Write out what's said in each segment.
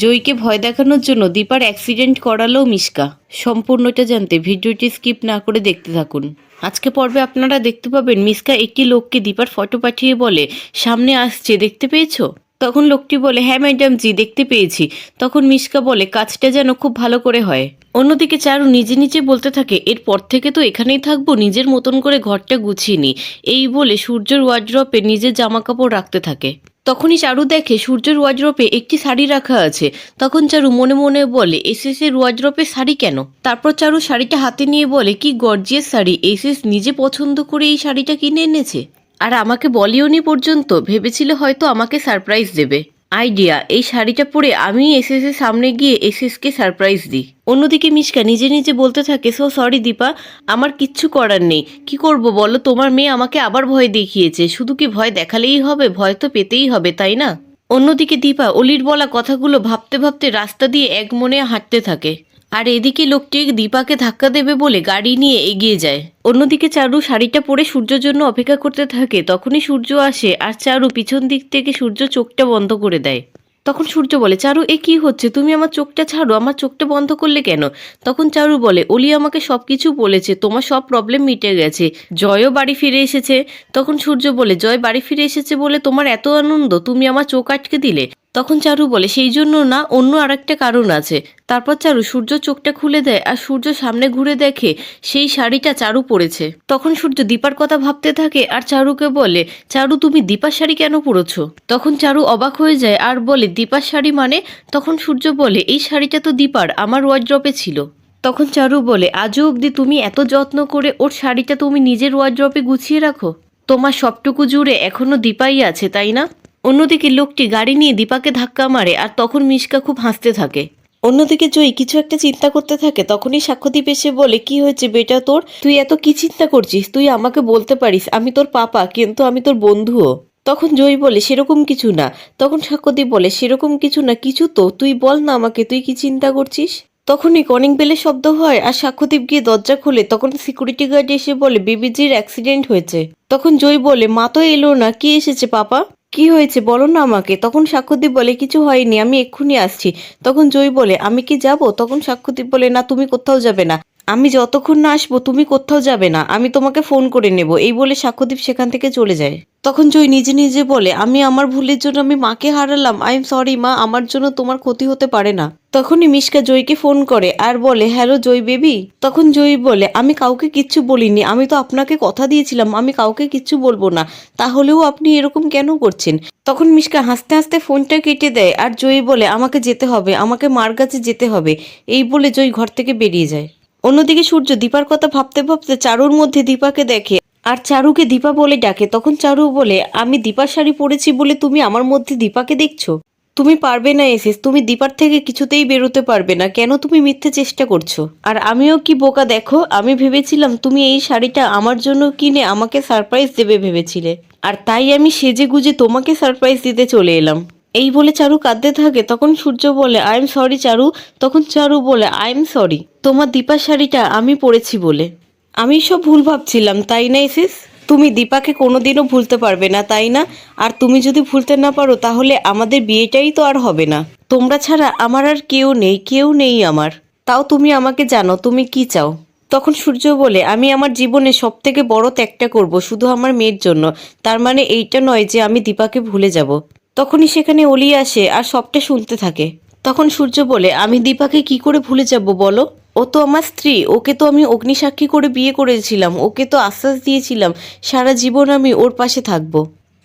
জয়কে ভয় দেখানোর জন্য দীপার অ্যাক্সিডেন্ট করালো মিশকা। সম্পূর্ণটা জানতে ভিডিওটি স্কিপ না করে দেখতে থাকুন। আজকে পর্বে আপনারা দেখতে পাবেন মিসকা একটি লোককে দীপার ফটো পাঠিয়ে বলে, সামনে আসছে, দেখতে পেয়েছ? তখন লোকটি বলে হ্যাঁ ম্যাডাম জি, দেখতে পেয়েছি। তখন মিশকা বলে, কাজটা যেন খুব ভালো করে হয়। অন্যদিকে চারু নিজে নিজে বলতে থাকে, এরপর থেকে তো এখানেই থাকব, নিজের মতন করে ঘরটা গুছিয়ে নি। এই বলে সূর্যের ওয়ার্ড্রপে নিজের জামা কাপড় রাখতে থাকে। তখনই চারু দেখে সূর্যের ওয়ার্ড্রপে একটি শাড়ি রাখা আছে। তখন চারু মনে মনে বলে এসএস এর ওয়ার্ড্রপে শাড়ি কেন? তারপর চারু শাড়িটা হাতে নিয়ে বলে, কি গর্জিয়াস শাড়ি এসএস নিজে পছন্দ করে এই শাড়িটা কিনে এনেছে? আর আমাকে বলিওনি পর্যন্ত, ভেবেছিল হয়তো আমাকে সারপ্রাইজ দেবে। আইডিয়া এই শাড়িটা পরে আমি এসএস এর সামনে গিয়ে এসএস কে সারপ্রাইজ দিই। অন্যদিকে মিশকা নিজে নিজে বলতে থাকে সো সরি দীপা, আমার কিচ্ছু করার নেই। কি করব বলো, তোমার মেয়ে আমাকে আবার ভয় দেখিয়েছে। শুধু কি ভয় দেখালেই হবে? ভয় তো পেতেই হবে, তাই না? অন্যদিকে দীপা অলির বলা কথাগুলো ভাবতে ভাবতে রাস্তা দিয়ে এক মনে হাঁটতে থাকে। আর এদিকে লোকটি দীপাকে ধাক্কা দেবে বলে গাড়ি নিয়ে এগিয়ে যায়। অন্যদিকে চারু শাড়িটা পরে সূর্যের জন্য অপেক্ষা করতে থাকে। তখনই সূর্য আসে আর চারু পিছন দিক থেকে সূর্য চোখটা বন্ধ করে দেয়। তখন সূর্য বলে, চারু, এ কি হচ্ছে? তুমি আমার চোখটা ছাড়ো। আমার চোখটা বন্ধ করলে কেন? তখন চারু বলে, অলি আমাকে সব কিছু বলেছে। তোমার সব প্রবলেম মিটে গেছে। জয়ও বাড়ি ফিরে এসেছে। তখন সূর্য বলে, জয় বাড়ি ফিরে এসেছে বলে তোমার এত আনন্দ? তুমি আমার চোখ আটকে দিলে? তখন চারু বলে, সেই জন্য না, অন্য আরেকটা কারণ আছে। তারপর চারু সূর্য চোখটা খুলে দেয় আর সূর্য সামনে ঘুরে দেখে সেই শাড়িটা চারু পরেছে। তখন সূর্য দীপার কথা ভাবতে থাকে আর চারুকে বলে, চারু, তুমি দীপার শাড়ি কেন পরেছো? তখন চারু অবাক হয়ে যায় আর বলে, দীপার শাড়ি মানে? তখন সূর্য বলে, এই শাড়িটা তো দীপার, আমার ওয়ার্ড্রপে ছিল। তখন চারু বলে, আজও অবধি তুমি এত যত্ন করে ওর শাড়িটা তুমি নিজের ওয়ার্ড্রপে গুছিয়ে রাখো? তোমার সবটুকু জুড়ে এখনও দীপাই আছে, তাই না? অন্যদিকে লোকটি গাড়ি নিয়ে দীপাকে ধাক্কা মারে আর তখন মিশকা খুব হাসতে থাকে। অন্যদিকে জয়ী কিছু একটা চিন্তা করতে থাকে, তখনই সাক্ষ্যদীপ এসে বলে, কি হয়েছে বেটা তোর? তুই এত কি চিন্তা করছিস? তুই আমাকে বলতে পারিস, আমি তোর পাপা, কিন্তু আমি তোর বন্ধুও। তখন জয়ী বলে, সেরকম কিছু না। তখন সাক্ষ্যদীপ বলে, সেরকম কিছু না, কিছু তো? তুই বল না আমাকে, তুই কি চিন্তা করছিস? তখনই কনিং বেলের শব্দ হয় আর সাক্ষ্যদীপ গিয়ে দরজা খোলে, তখন সিকিউরিটি গার্ড এসে বলে, বিবিজির অ্যাক্সিডেন্ট হয়েছে। তখন জয় বলে, মা তো এলো না, কি এসেছে, পাপা? কি হয়েছে? বলো না আমাকে। তখন সাক্ষ্যদীপ বলে, কিছু হয়নি, আমি এক্ষুনি আসছি। তখন জয় বলে, আমি কি যাব? তখন সাক্ষ্যদীপ বলে, না, তুমি কোথাও যাবে না। আমি যতক্ষণ না আসব, তুমি কোথাও যাবে না। আমি তোমাকে ফোন করে নেব। এই বলে সাক্ষ্যদীপ সেখান থেকে চলে যায়। তখন জয় নিজে নিজে বলে, আমি আমার ভুলের জন্য আমি মাকে হারালাম। আই এম সরি মা, আমার জন্য তোমার ক্ষতি হতে পারে না। তখনই মিশকা জয়কে ফোন করে আর বলে, হ্যালো জয় বেবি। তখন জয় বলে, আমি কাউকে কিচ্ছু বলিনি। আমি তো আপনাকে কথা দিয়েছিলাম। আমি কাউকে কিচ্ছু বলব না। তাহলেও আপনি এরকম কেন করছেন? তখন মিশকা হাসতে হাসতে ফোনটা কেটে দেয় আর জয় বলে, আমাকে যেতে হবে। আমাকে মার কাছে যেতে হবে। এই বলে জয় ঘর থেকে বেরিয়ে যায়। অন্যদিকে সূর্য দীপার কথা ভাবতে ভাবতে চারুর মধ্যে দীপাকে দেখে আর চারুকে দীপা বলে ডাকে, তখন চারু বলে, আমি দীপার শাড়ি পরেছি বলে তুমি আমার মধ্যে দীপাকে দেখছ? তুমি পারবে না এসেস তুমি দীপার থেকে কিছুতেই বেরোতে পারবে না, কেন তুমি মিথ্যে চেষ্টা করছ? আর আমিও কি বোকা, দেখো, আমি ভেবেছিলাম তুমি এই শাড়িটা আমার জন্য কিনে আমাকে সারপ্রাইজ দেবে ভেবেছিলে। আর তাই আমি সেজে গুজে তোমাকে সারপ্রাইজ দিতে চলে এলাম। এই বলে চারু কাঁদতে থাকে, তখন সূর্য বলে আই এম সরি চারু। তখন চারু বলে আই এম সরি তোমার দীপার শাড়িটা আমি পরেছি বলে। আমি সব ভুল ভাবছিলাম, তাই না, এসিস? তুমি দীপাকে কোনোদিনও ভুলতে পারবে না, তাই না? আর তুমি যদি ভুলতে না পারো, তাহলে আমাদের বিয়েটাই তো আর হবে না। তোমরা ছাড়া আমার আর কেউ নেই কেউ নেই আমার। তাও তুমি আমাকে জানো, তুমি কি চাও? তখন সূর্য বলে, আমি আমার জীবনে সব থেকে বড় ত্যাগটা করব, শুধু আমার মেয়ের জন্য। তার মানে এইটা নয় যে আমি দীপাকে ভুলে যাব। তখনই সেখানে অলি আসে আর সবটা শুনতে থাকে। তখন সূর্য বলে, আমি দীপাকে কি করে ভুলে যাব বলো? ও তো আমার স্ত্রী, ওকে তো আমি অগ্নিসাক্ষী করে বিয়ে করেছিলাম, ওকে তো আশ্বাস দিয়েছিলাম, সারা জীবন আমি ওর পাশে থাকব।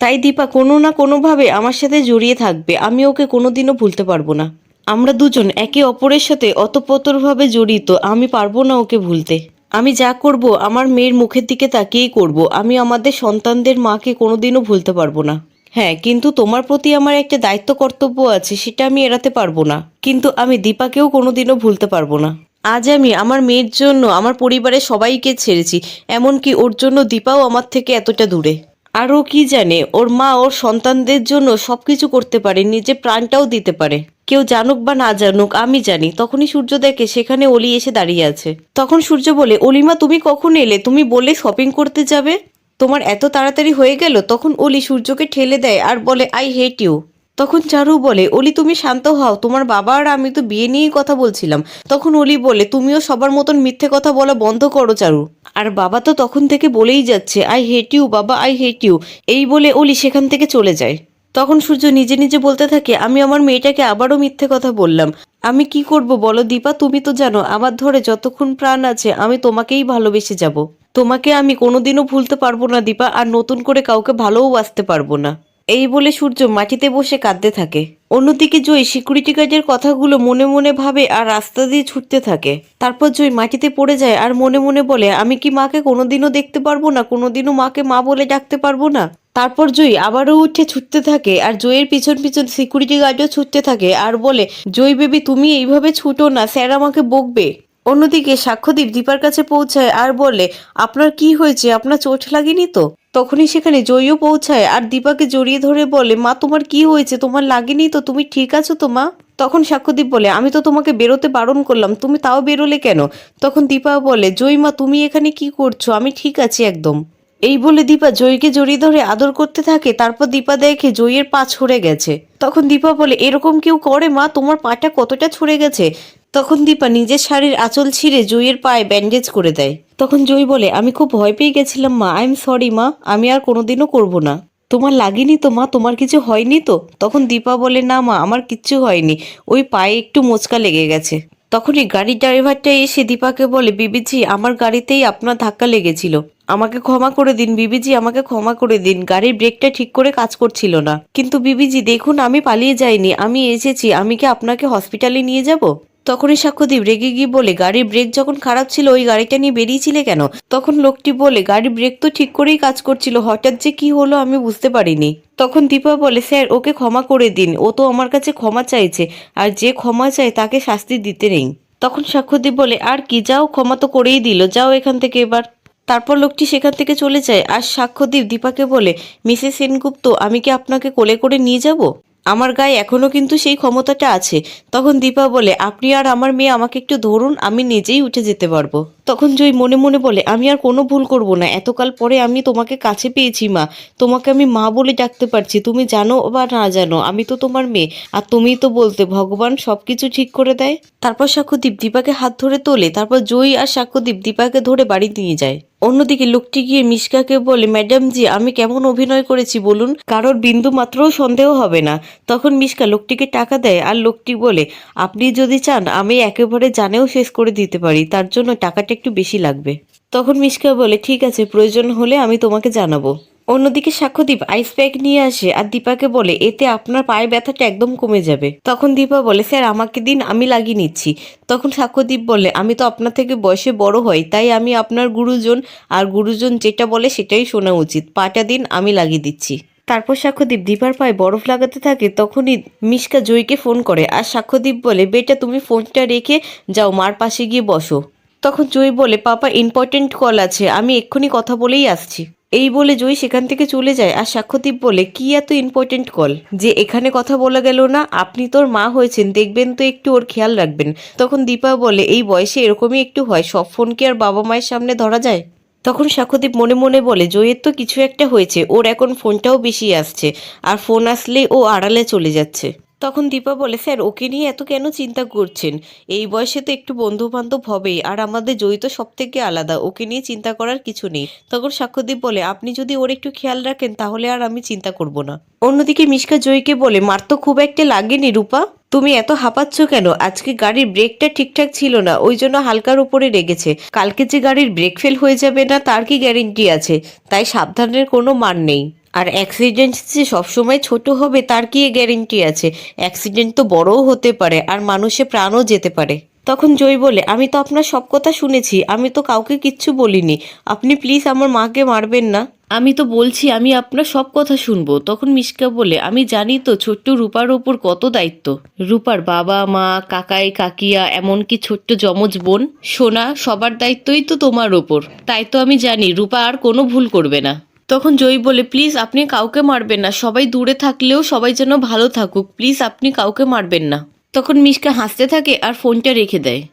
তাই দীপা কোনো না কোনোভাবে আমার সাথে জড়িয়ে থাকবে, আমি ওকে কোনোদিনও ভুলতে পারব না। আমরা দুজন একে অপরের সাথে অতপ্রতরভাবে জড়িত, আমি পারব না ওকে ভুলতে। আমি যা করব, আমার মেয়ের মুখের দিকে তাকিয়েই করব, আমি আমাদের সন্তানদের মাকে কোনোদিনও ভুলতে পারব না। হ্যাঁ কিন্তু তোমার প্রতি আমার একটা দায়িত্ব কর্তব্য আছে, সেটা আমি এড়াতে পারব না। কিন্তু আমি দীপাকেও কোনোদিনও ভুলতে পারব না। আজ আমি আমার মেয়ের জন্য, আমার পরিবারের সবাইকে ছেড়েছি, এমনকি ওর জন্য দীপাও আমার থেকে এতটা দূরে। আর ও কি জানে, ওর মা ওর সন্তানদের জন্য সব কিছু করতে পারে নিজে প্রাণটাও দিতে পারে। কেউ জানুক বা না জানুক, আমি জানি, তখনই সূর্য দেখে সেখানে অলি এসে দাঁড়িয়ে আছে। তখন সূর্য বলে, অলিমা, তুমি কখন এলে? তুমি বলে শপিং করতে যাবে? তোমার এত তাড়াতাড়ি হয়ে গেল, তখন অলি সূর্যকে ঠেলে দেয় আর বলে আই হেট ইউ তখন চারু বলে, অলি, তুমি শান্ত হও, তোমার বাবা আর আমি তো বিয়ে নিয়েই কথা বলছিলাম। তখন অলি বলে, তুমিও সবার মতন মিথ্যে কথা বলা বন্ধ করো চারু। আর বাবা তো তখন থেকে বলেই যাচ্ছে আই হেট ইউ বাবা আই হেট ইউ এই বলে অলি সেখান থেকে চলে যায়। তখন সূর্য নিজে নিজে বলতে থাকে, আমি আমার মেয়েটাকে আবারও মিথ্যে কথা বললাম। আমি কি করব বলো দীপা? তুমি তো জানো, আমার ধরে যতক্ষণ প্রাণ আছে, আমি তোমাকেই ভালোবেসে যাব। তোমাকে আমি কোনোদিনও ভুলতে পারব না, দীপা, আর নতুন করে কাউকে ভালোও বাসতে পারব না। এই বলে সূর্য মাটিতে বসে কাঁদতে থাকে। অন্যদিকে জয় সিকিউরিটি গার্ডের কথাগুলো মনে মনে ভাবে আর রাস্তা দিয়ে ছুটতে থাকে। তারপর জয় মাটিতে পড়ে যায় আর মনে মনে বলে, আমি কি মাকে কোনোদিনও দেখতে পারব না? কোনোদিনও মাকে মা বলে ডাকতে পারব না? তারপর জয় আবারও উঠে ছুটতে থাকে আর জয়ের পিছন পিছন সিকিউরিটি গার্ডও ছুটতে থাকে আর বলে, জয় বেবি, তুমি এইভাবে ছুটো না, স্যার আমাকে বকবে। অন্যদিকে সাক্ষ্যদীপ দীপার কাছে পৌঁছায় আর বলে, আপনার কি হয়েছে? আপনার চোট লাগেনি তো? তখনই সেখানে জয়ও পৌঁছায় আর দীপাকে জড়িয়ে ধরে বলে, মা, তোমার কি হয়েছে? তোমার লাগেনি তো? তুমি ঠিক আছো তো, মা? তখন সাক্ষ্যদীপ বলে, আমি তো তোমাকে বেরোতে বারণ করলাম, তুমি তাও বেরোলে কেন? তখন দীপা বলে, জয় মা, তুমি এখানে কি করছ? আমি ঠিক আছি একদম। এই বলে দীপা জয়কে জড়িয়ে ধরে আদর করতে থাকে, তারপর দীপা দেখে জয়ের পা ছড়ে গেছে। তখন দীপা বলে, এরকম কেউ করে মা? তোমার পাটা কতটা ছড়ে গেছে? তখন দীপা নিজের শাড়ির আঁচল ছিঁড়ে জয়ের পায়ে ব্যান্ডেজ করে দেয়। তখন জয় বলে, আমি খুব ভয় পেয়ে গেছিলাম, মা। আই এম সরি মা। আমি আর কোনোদিনও করব না। তোমার লাগেনি তো, মা? তোমার কিছু হয়নি তো? তখন দীপা বলে, না, মা, আমার কিচ্ছু হয়নি। ওই পায়ে একটু মোচকা লেগে গেছে। তখনই গাড়ির ড্রাইভারটা এসে দীপাকে বলে, বিবিজি, আমার গাড়িতেই আপনার ধাক্কা লেগেছিল। আমাকে ক্ষমা করে দিন, বিবিজি, আমাকে ক্ষমা করে দিন। গাড়ির ব্রেকটা ঠিক করে কাজ করছিল না। কিন্তু বিবিজি, দেখুন, আমি পালিয়ে যাইনি। আমি এসেছি। আমি কি আপনাকে হসপিটালে নিয়ে যাব? তখনই সাক্ষ্যদীপ রেগে গিয়ে বলে, গাড়ির ব্রেক যখন খারাপ ছিল, ওই গাড়িটা নিয়ে বেরিয়েছিলে কেন? তখন লোকটি বলে, গাড়ির ব্রেক তো ঠিক করেই কাজ করছিল, হঠাৎ যে কি হলো আমি বুঝতে পারিনি। তখন দীপা বলে, স্যার, ওকে ক্ষমা করে দিন, ও তো আমার কাছে ক্ষমা চাইছে, আর যে ক্ষমা চায় তাকে শাস্তি দিতে নেই। তখন সাক্ষ্যদীপ বলে, আর কি, যাও, ক্ষমা তো করেই দিল, যাও এখান থেকে এবার। তারপর লোকটি সেখান থেকে চলে যায়, আর সাক্ষ্যদীপ দীপাকে বলে, মিসেস সেনগুপ্ত, আমি কি আপনাকে কোলে করে নিয়ে যাব? আমার গায়ে এখনও কিন্তু সেই ক্ষমতাটা আছে। তখন দীপা বলে, আপনি আর আমার মেয়ে আমাকে একটু ধরুন, আমি নিজেই উঠে যেতে পারব। তখন জয় মনে মনে বলে, আমি আর কোনো ভুল করব না। এতকাল পরে আমি তোমাকে কাছে পেয়েছি, মা। তোমাকে আমি মা বলে ডাকতে পারছি। তুমি জানো বা না জানো, আমি তো তোমার মেয়ে। আর তুমিই তো বলতে, ভগবান সবকিছু ঠিক করে দেয়। তারপর সাক্ষ্যদীপ দীপাকে হাত ধরে তোলে। তারপর জয় আর সাক্ষ্যদীপ দীপাকে ধরে বাড়ি নিয়ে যায়। অন্যদিকে লোকটি গিয়ে মিশকাকে বলে, ম্যাডাম জি, আমি কেমন অভিনয় করেছি বলুন? কারোর বিন্দু মাত্রও সন্দেহ হবে না। তখন মিশকা লোকটিকে টাকা দেয় আর লোকটি বলে, আপনি যদি চান, আমি একেবারে জানেও শেষ করে দিতে পারি। তার জন্য টাকাটা একটু বেশি লাগবে। তখন মিশকা বলে, ঠিক আছে, প্রয়োজন হলে আমি তোমাকে জানাব। অন্যদিকে সাক্ষ্যদীপ আইস প্যাক নিয়ে আসে আর দীপাকে বলে, এতে আপনার পায়ে ব্যথাটা একদম কমে যাবে। তখন দীপা বলে, স্যার, আমাকে দিন, আমি লাগিয়ে নিচ্ছি। তখন সাক্ষ্যদীপ বলে, আমি তো আপনার থেকে বয়সে বড় হই, তাই আমি আপনার গুরুজন, আর গুরুজন যেটা বলে সেটাই শোনা উচিত। পাটা দিন, আমি লাগিয়ে দিচ্ছি। তারপর সাক্ষ্যদীপ দীপার পায়ে বরফ লাগাতে থাকে, তখনই মিশকা জয়কে ফোন করে, আর সাক্ষ্যদীপ বলে, বেটা, তুমি ফোনটা রেখে যাও, মার পাশে গিয়ে বসো। তখন জয় বলে, পাপা ইম্পর্টেন্ট কল আছে, আমি এক্ষুনি কথা বলেই আসছি। এই বলে জয় সেখান থেকে চলে যায় আর সাক্ষ্যদীপ বলে, কি এত ইম্পর্টেন্ট কল যে এখানে কথা বলা গেল না, আপনি তোর মা হয়েছেন, দেখবেন তো একটু ওর খেয়াল রাখবেন। তখন দীপা বলে, এই বয়সে এরকমই একটু হয়, সব ফোন কি আর বাবা মায়ের সামনে ধরা যায়? তখন সাক্ষ্যদীপ মনে মনে বলে জয়ের তো কিছু একটা হয়েছে, ওর এখন ফোনটাও বেশি আসছে, আর ফোন আসলেই ও আড়ালে চলে যাচ্ছে। তখন দীপা বলে, স্যার, ওকে নিয়ে এত কেন চিন্তা করছেন? এই বয়সে তো একটু বন্ধু বান্ধব হবেই, আর আমাদের জয়ী তো সব থেকে আলাদা, ওকে নিয়ে চিন্তা করার কিছু নেই। তখন সাক্ষ্যদীপ বলে, আপনি যদি ওর একটু খেয়াল রাখেন, তাহলে আর আমি চিন্তা করব না। অন্যদিকে মিশকা জয়ীকে বলে, মার তো খুব একটা লাগেনি রূপা। তুমি এত হাঁপাচ্ছ কেন? আজকে গাড়ির ব্রেকটা ঠিকঠাক ছিল না, ওই জন্য হালকার উপরে রেগেছে। কালকে যে গাড়ির ব্রেক ফেল হয়ে যাবে না, তার কি গ্যারেন্টি আছে? তাই সাবধানের কোনো মান নেই। আর অ্যাক্সিডেন্ট যে সবসময় ছোট হবে, তার কি গ্যারেন্টি আছে? অ্যাক্সিডেন্ট তো বড়ও হতে পারে, আর মানুষে প্রাণও যেতে পারে। তখন জয় বলে, আমি তো আপনার সব কথা শুনেছি, আমি তো কাউকে কিচ্ছু বলিনি। আপনি প্লিজ আমার মাকে মারবেন না। আমি তো বলছি, আমি আপনার সব কথা শুনব। তখন মিশকা বলে, আমি জানি তো ছোট্ট রূপার ওপর কত দায়িত্ব। রূপার বাবা, মা, কাকাই, কাকিয়া, এমনকি ছোট্ট যমজ বোন, সোনা, সবার দায়িত্বই তো তোমার ওপর। তাই তো আমি জানি, রূপা আর কোনো ভুল করবে না। তখন জয়ী বলে, প্লিজ, আপনি কাউকে মারবেন না। সবাই দূরে থাকলেও সবাই যেন ভালো থাকুক। প্লিজ, আপনি কাউকে মারবেন না। তখন মিশকা হাসতে থাকে আর ফোনটা রেখে দেয়।